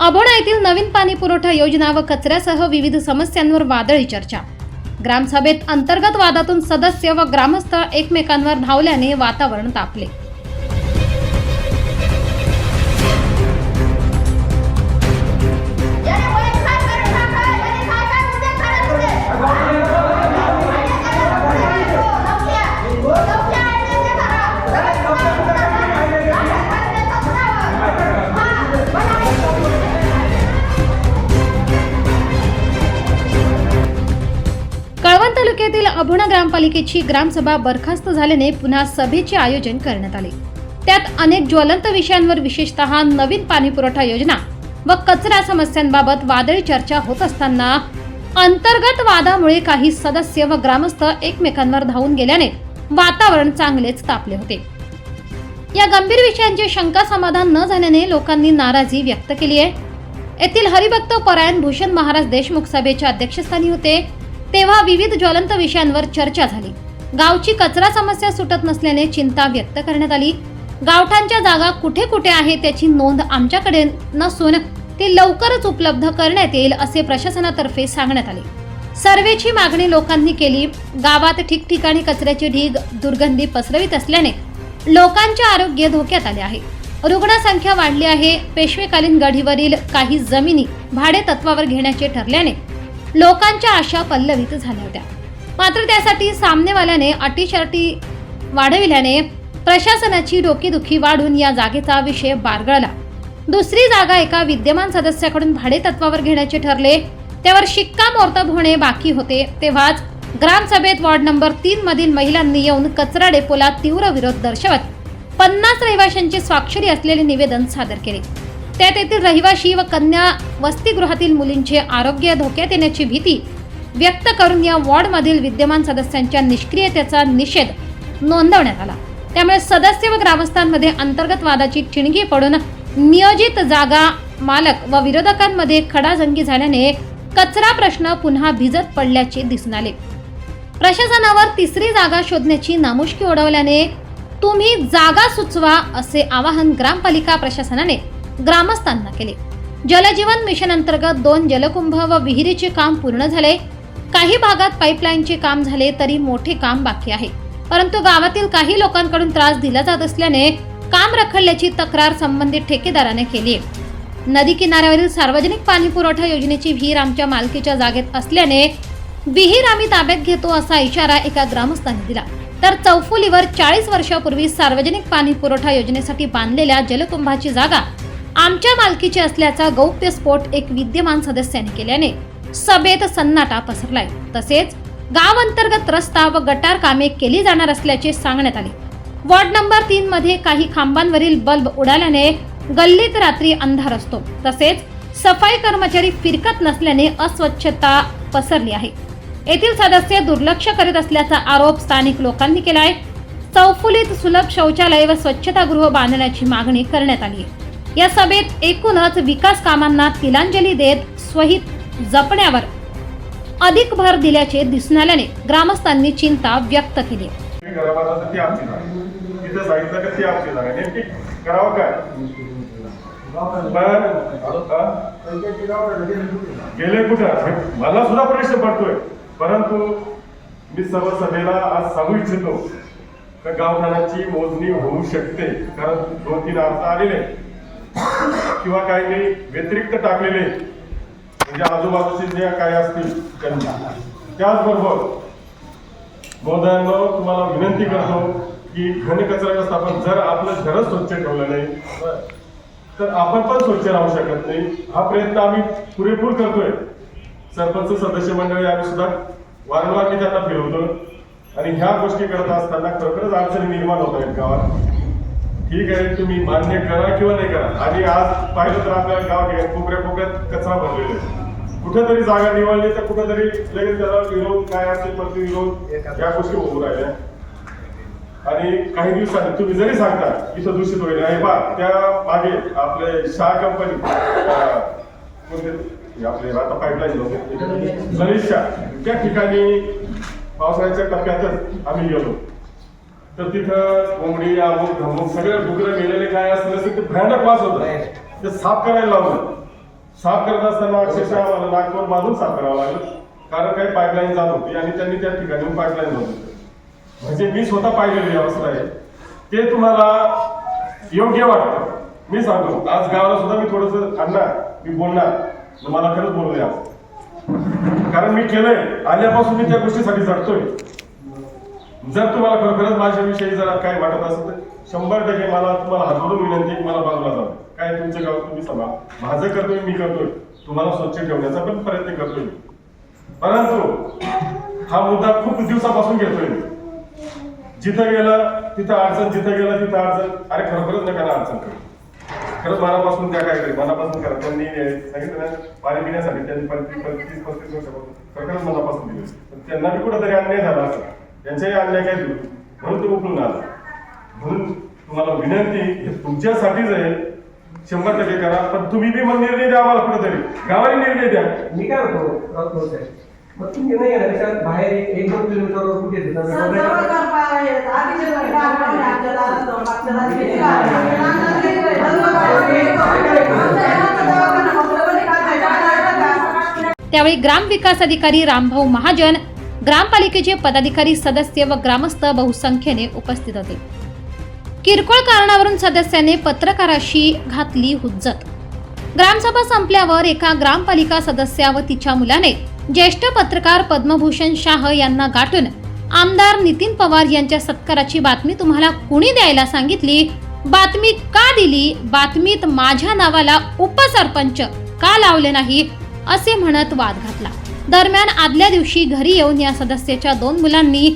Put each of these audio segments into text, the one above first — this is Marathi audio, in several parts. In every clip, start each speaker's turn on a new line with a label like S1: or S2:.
S1: अभोणा येथील नवीन पाणी पुरवठा योजना व कचऱ्यासह विविध समस्यांवर वादळी चर्चा. ग्रामसभेत अंतर्गत वादातून सदस्य व ग्रामस्थ एकमेकांवर धावल्याने वातावरण तापले. पूर्णा ग्रामपालिकेची ग्रामसभा बरखास्त झाल्याने पुन्हा सभेचे आयोजन करण्यात आले. त्यात अनेक ज्वलंत विषयांवर विशेषतः नवीन पाणी पुरवठा योजना व कचरा समस्यांबाबत वादळी चर्चा होत असताना अंतर्गत वादामुळे काही सदस्य व ग्रामस्थ एकमेकांवर धावून गेल्याने वातावरण चांगलेच तापले होते. या गंभीर विषयांचे शंका समाधान न झाल्याने लोकांनी नाराजी व्यक्त केली आहे. येथील हरिभक्त परायण भूषण महाराज देशमुख सभेच्या अध्यक्षस्थानी होते. तेव्हा विविध ज्वलंत विषयांवर चर्चा झाली. गावची कचरा समस्या सुटत नसल्याने चिंता व्यक्त करण्यात आली. गावठांच्या जागा कुठे कुठे आहे त्याची नोंद आमच्याकडे नसून ती लवकरच उपलब्ध करण्यात येईल असे प्रशासनातर्फे सांगण्यात आले. सर्वेची मागणी लोकांनी केली. गावात ठिकठिकाणी कचऱ्याचे ढीग दुर्गंधी पसरवित असल्याने लोकांचे आरोग्य धोक्यात आले आहे. रुग्णसंख्या वाढली आहे. पेशवेकालीन गढीवरील काही जमिनी भाडे तत्वावर घेण्याचे ठरल्याने लोकांच्या आशा पल्लवित झाल्या होत्या. मात्र त्यासाठी सामनेवाल्याने अटीशर्टी वाढविल्याने प्रशासनाची डोकेदुखी वाढून या जागेचा विषय बारगळला. दुसरी जागा एका विद्यमान सदस्याकडून भाडेतत्वावर घेण्याचे ठरले. त्यावर शिक्कामोर्तब होणे बाकी होते. तेव्हाच ग्रामसभेत वॉर्ड नंबर तीन मधील महिलांनी येऊन कचरा डेपोला तीव्र विरोध दर्शवत पन्नास रहिवाशांची स्वाक्षरी असलेले निवेदन सादर केले. त्यात येथील रहिवाशी व कन्या वसतिगृहातील मुलींचे आरोग्य धोक्यात येण्याची भीती व्यक्त करून या वॉर्डमधील विद्यमान सदस्यांच्या निष्क्रियतेचा निषेध नोंदवण्यात आला. त्यामुळे सदस्य व ग्रामस्थांमध्ये अंतर्गत वादाची ठिणगी पडून नियोजित जागा मालक व विरोधकांमध्ये खडाजंगी झाल्याने कचरा प्रश्न पुन्हा भिजत पडल्याचे दिसून आले. प्रशासनावर तिसरी जागा शोधण्याची नामुष्की ओढवल्याने तुम्ही जागा सुचवा असे आवाहन ग्रामपालिका प्रशासनाने ग्रामस्थांना केले. जलजीवन मिशन अंतर्गत दोन जलकुंभ व विहिरीचे काम पूर्ण झाले. काही भागात पाईपलाईनचे काम झाले तरी मोठे काम बाकी आहे. परंतु गावातील काही लोकांकडून त्रास दिला जात असल्याने काम रखडल्याची तक्रार संबंधित ठेकेदाराने केली. नदी किनाऱ्यावरील सार्वजनिक पाणी पुरवठा योजनेची विहीर आमच्या मालकीच्या जागेत असल्याने विहीर आम्ही ताब्यात घेतो असा इशारा एका ग्रामस्थाने दिला. तर चौफुलीवर चाळीस वर्षापूर्वी सार्वजनिक पाणी पुरवठा योजनेसाठी बांधलेल्या जलकुंभाची जागा आमच्या मालकीचे असल्याचा गौप्यस्फोट एक विद्यमान सदस्याने केल्याने सभेत सन्नाटा पसरलाय. तसेच गाव अंतर्गत रस्ता व गटार कामे केली जाणार असल्याचे सांगण्यात आले. वॉर्ड नंबर तीन मध्ये काही खांबांवरील बल्ब उडाल्याने गल्लीत रात्री अंधार असतो. तसेच सफाई कर्मचारी फिरकत नसल्याने अस्वच्छता पसरली आहे. येथील सदस्य दुर्लक्ष करीत असल्याचा आरोप स्थानिक लोकांनी केला आहे चौफुलीत सुलभ शौचालय व स्वच्छतागृह बांधण्याची मागणी करण्यात आली आहे. या सभेत एकूणच विकास कामांना तिलांजली देत स्वहित जपण्यावर अधिक भर दिल्याचे दिसून आल्याने ग्रामस्थांनी चिंता व्यक्त केली.
S2: गेले कुठं? मला सुद्धा प्रश्न पडतोय. परंतु मी सर्व सभेला आज सांगू इच्छितो. का गावठाणाची मोजणी होऊ शकते. कारण दोन तीन अर्थ आलेले किंवा काही काही व्यतिरिक्त टाकलेले म्हणजे आजूबाजूचे जे काही असतील त्यांना त्याचबरोबर महोदयांनो तुम्हाला विनंती करतो की घनकचरा व्यवस्थापन जर आपलं घरच स्वच्छ ठेवलं नाही तर आपण पण स्वच्छ राहू शकत नाही. हा प्रयत्न आम्ही पुरेपूर करतोय. सरपंच सदस्य मंडळी आम्ही सुद्धा वारंवार मी त्यांना फिरवतो आणि ह्या गोष्टी करत असताना खरोखरच अडचणी निर्माण होत आहेत गावात. ठीक आहे तुम्ही मान्य करा किंवा नाही करा. आणि आज पाहिलं तर आपल्या गाव ठिकाणी कोपऱ्या कोपऱ्यात कचरा भरलेला आहे. कुठेतरी जागा निवडली तर कुठेतरी लगेच त्याला विरोध काय असेल प्रतिविरोध या गोष्टी होऊ राहिल्या. आणि काही दिवसांनी तुम्ही जरी सांगता इथं दूषित होईल. आहे बा त्या मागे आपले शाह कंपनी कोणते? आपले आता पाईपलाईन होते ललितशा त्या ठिकाणी पावसाळ्याच्या टप्प्यातच आम्ही गेलो. तर तिथं कोंबडी अमुक धमुक सगळे डुकरं गेलेले काय असलं ते भयानक वास होता. ते साफ करायला लावलं. साफ करत असताना अक्षरशः आम्हाला नागपूर बांधून साफ करावं लागलं. कारण काही पाईपलाईन जात होती आणि त्यांनी त्या ठिकाणी पाईपलाईन होती म्हणजे मी स्वतः पाहिलेली अवस्था आहे. ते तुम्हाला योग्य वाटतं. मी सांगतो आज गावाला सुद्धा मी थोडस अण्णा मी बोलणार तर मला खरंच बोलू द्या. कारण मी केलंय. आल्यापासून मी त्या गोष्टीसाठी झटतोय जर तुम्हाला खरोखरच माझ्याविषयी जर काय वाटत असेल तर शंभर टक्के मला तुम्हाला हात विनंती आहे, मला बाजूला जाऊ काय तुमचं गावात तुम्ही सभा. माझं करतोय मी करतोय. तुम्हाला स्वच्छ ठेवण्याचा पण प्रयत्न करतोय परंतु हा मुद्दा खूप दिवसापासून घेतोय मी. जिथं गेलं तिथं अडचण जिथं गेलं तिथं अडचण. अरे खरोखरच नका ना अडचण करू. खरंच मनापासून त्या काय करेल मनापासून करा. त्यांनी सांगितलं ना पाणी पिण्यासाठी त्यांनी पंचवीस पस्तीस वर्षापासून खरंच मनापासून दिले. त्यांना बी कुठंतरी अन्याय झाला असं त्यांच्याही अन्याय काय दिली म्हणून तो उकळून आला म्हणून तुम्हाला विनंती हे तुमच्यासाठीच आहे शंभर टक्के करा पण तुम्ही बी मग निर्णय द्या आम्हाला कुठेतरी गावाने निर्णय द्या
S3: मी काय म्हणतो राऊत साहेब मग तुम्ही नाही बाहेर एक दोन किलोमीटरवर कुठे.
S4: टाकायचा.
S1: त्यावेळी ग्रामविकास अधिकारी रामभाऊ महाजन ग्रामपालिकेचे पदाधिकारी सदस्य व ग्रामस्थ बहुसंख्येने उपस्थित होते. किरकोळ कारणावरून सदस्याने पत्रकाराशी घातली हुज्जत. ग्रामसभा संपल्यावर एका ग्रामपालिका सदस्या व तिच्या मुलाने ज्येष्ठ पत्रकार पद्मभूषण शाह यांना गाठून आमदार नितीन पवार यांच्या सत्काराची बातमी तुम्हाला कुणी द्यायला सांगितली? बातमी का दिली? बातमीत माझ्या नावाला उपसरपंच का लावले नाही? असे म्हणत वाद घातला. दरम्यान आदल्या दिवशी घरी येऊन या सदस्याच्या दोन मुलांनी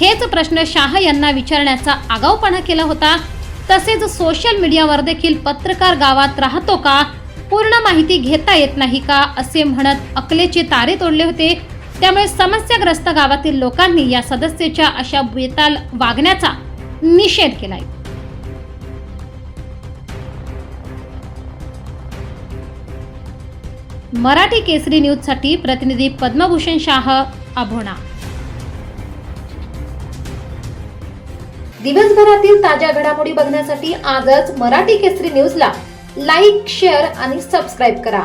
S1: हेच प्रश्न शाह यांना विचारण्याचा आगाऊपणा केला होता. तसेच सोशल मीडियावर देखील पत्रकार गावात राहतो का? पूर्ण माहिती घेता येत नाही का? असे म्हणत अकलेचे तारे तोडले होते. त्यामुळे समस्याग्रस्त गावातील लोकांनी या सदस्याच्या अशा बेताल वागण्याचा निषेध केलाय. मराठी केसरी न्यूजसाठी प्रतिनिधी पद्मभूषण शाह अभोणा दिवसभरातील ताज्या घडामोडी बघण्यासाठी आजच मराठी केसरी न्यूजला लाईक शेअर आणि सबस्क्राईब करा.